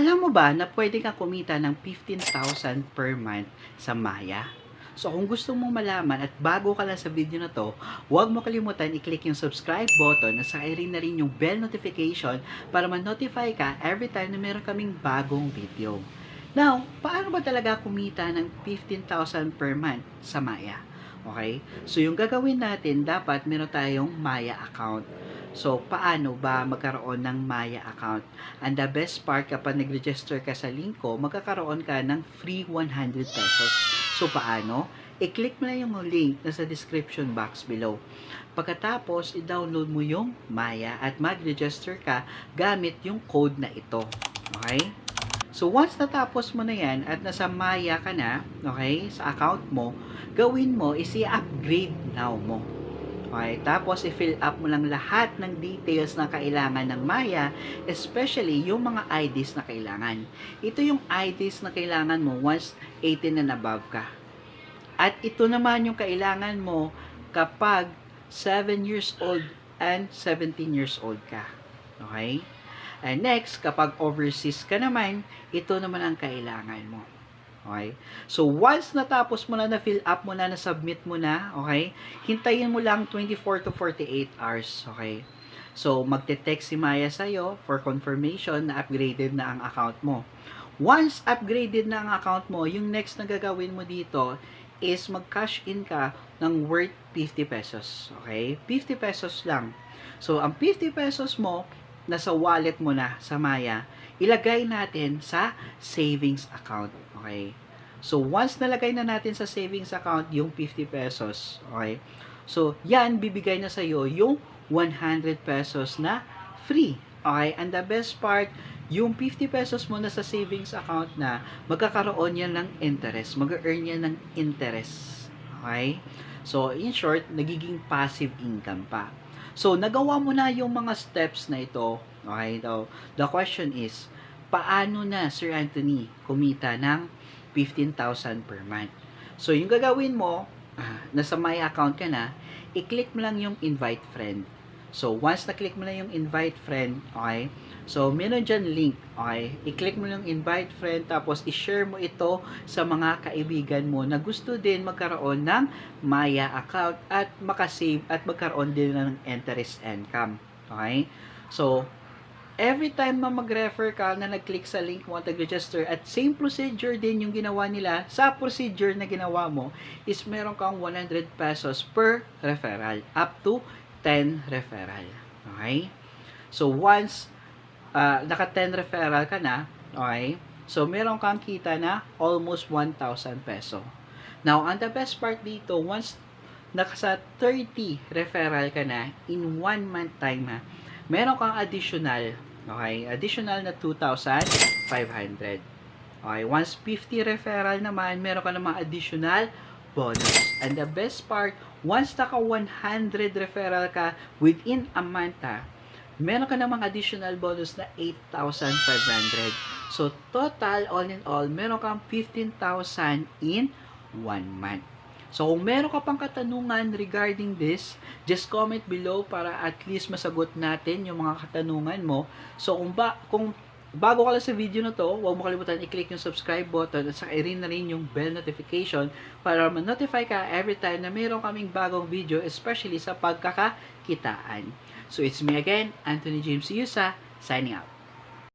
Alam mo ba na pwede kang kumita ng 15,000 per month sa Maya? So kung gusto mong malaman at bago ka lang sa video na to, huwag mo kalimutan i-click yung subscribe button at saka rin na rin yung bell notification para ma-notify ka every time na meron kaming bagong video. Now, paano ba talaga kumita ng 15,000 per month sa Maya? Okay? So yung gagawin natin, dapat meron tayong Maya account. So, paano ba magkaroon ng Maya account? And the best part, kapag nag-register ka sa link ko, magkakaroon ka ng free 100 pesos. So, paano? I-click mo lang yung link na sa description box below. Pagkatapos, i-download mo yung Maya at mag-register ka gamit yung code na ito. Okay? So, once natapos mo na yan at nasa Maya ka na, okay, sa account mo, gawin mo is i-upgrade now mo. Okay, tapos i-fill up mo lang lahat ng details na kailangan ng Maya, especially yung mga IDs na kailangan. Ito yung IDs na kailangan mo once 18 and above ka. At ito naman yung kailangan mo kapag 7 years old and 17 years old ka. Okay? And next, kapag overseas ka naman, ito naman ang kailangan mo. Okay? So, once natapos mo na, na-fill up mo na, na-submit mo na, okay? Hintayin mo lang 24 to 48 hours, okay? So, magte-text si Maya sa'yo for confirmation na upgraded na ang account mo. Once upgraded na ang account mo, yung next na gagawin mo dito is mag-cash in ka ng worth 50 pesos. Okay? 50 pesos lang. So, ang 50 pesos mo, nasa wallet mo na sa Maya, ilagay natin sa savings account. Okay? So, once nalagay na natin sa savings account yung 50 pesos, okay? So, yan, bibigay na sa'yo yung 100 pesos na free. Okay? And the best part, yung 50 pesos mo na sa savings account na, magkakaroon yan ng interest. Mag-earn yan ng interest. Okay? So, in short, nagiging passive income pa. So, nagawa mo na yung mga steps na ito. Okay? So, the question is, paano na, Sir Anthony, kumita ng 15,000 per month? So, yung gagawin mo, ah, nasa my account ka na, i-click mo lang yung invite friend. So, once na-click mo na yung invite friend, okay, so, meron dyan link, okay, i-click mo lang invite friend, tapos i-share mo ito sa mga kaibigan mo na gusto din magkaroon ng Maya account at makasave at magkaroon din ng interest income. Okay? So, every time na mag-refer ka na nag-click sa link mo at nag-register at same procedure din yung ginawa nila sa procedure na ginawa mo is meron kang 100 pesos per referral up to 10 referral. Okay? So, once uh, naka 10 referral ka na, okay, so meron kang kita na almost 1,000 peso. Now, ang the best part dito, once nakasa 30 referral ka na in 1 month time ha, meron kang additional, okay, additional na 2,500. Okay, once 50 referral naman, meron ka namang additional bonus. And the best part, once naka 100 referral ka within a month ha, meron ka namang additional bonus na 8,500. So, total, all in all, meron kang 15,000 in 1 month. So, kung meron ka pang katanungan regarding this, just comment below para at least masagot natin yung mga katanungan mo. So, kung, ba, kung bago ka lang sa video na to, huwag mo kalimutan i-click yung subscribe button at saka i-rin na rin yung bell notification para ma-notify ka every time na mayroon kaming bagong video, especially sa pagkakakitaan. So, it's me again, Anthony James Yusa, signing out.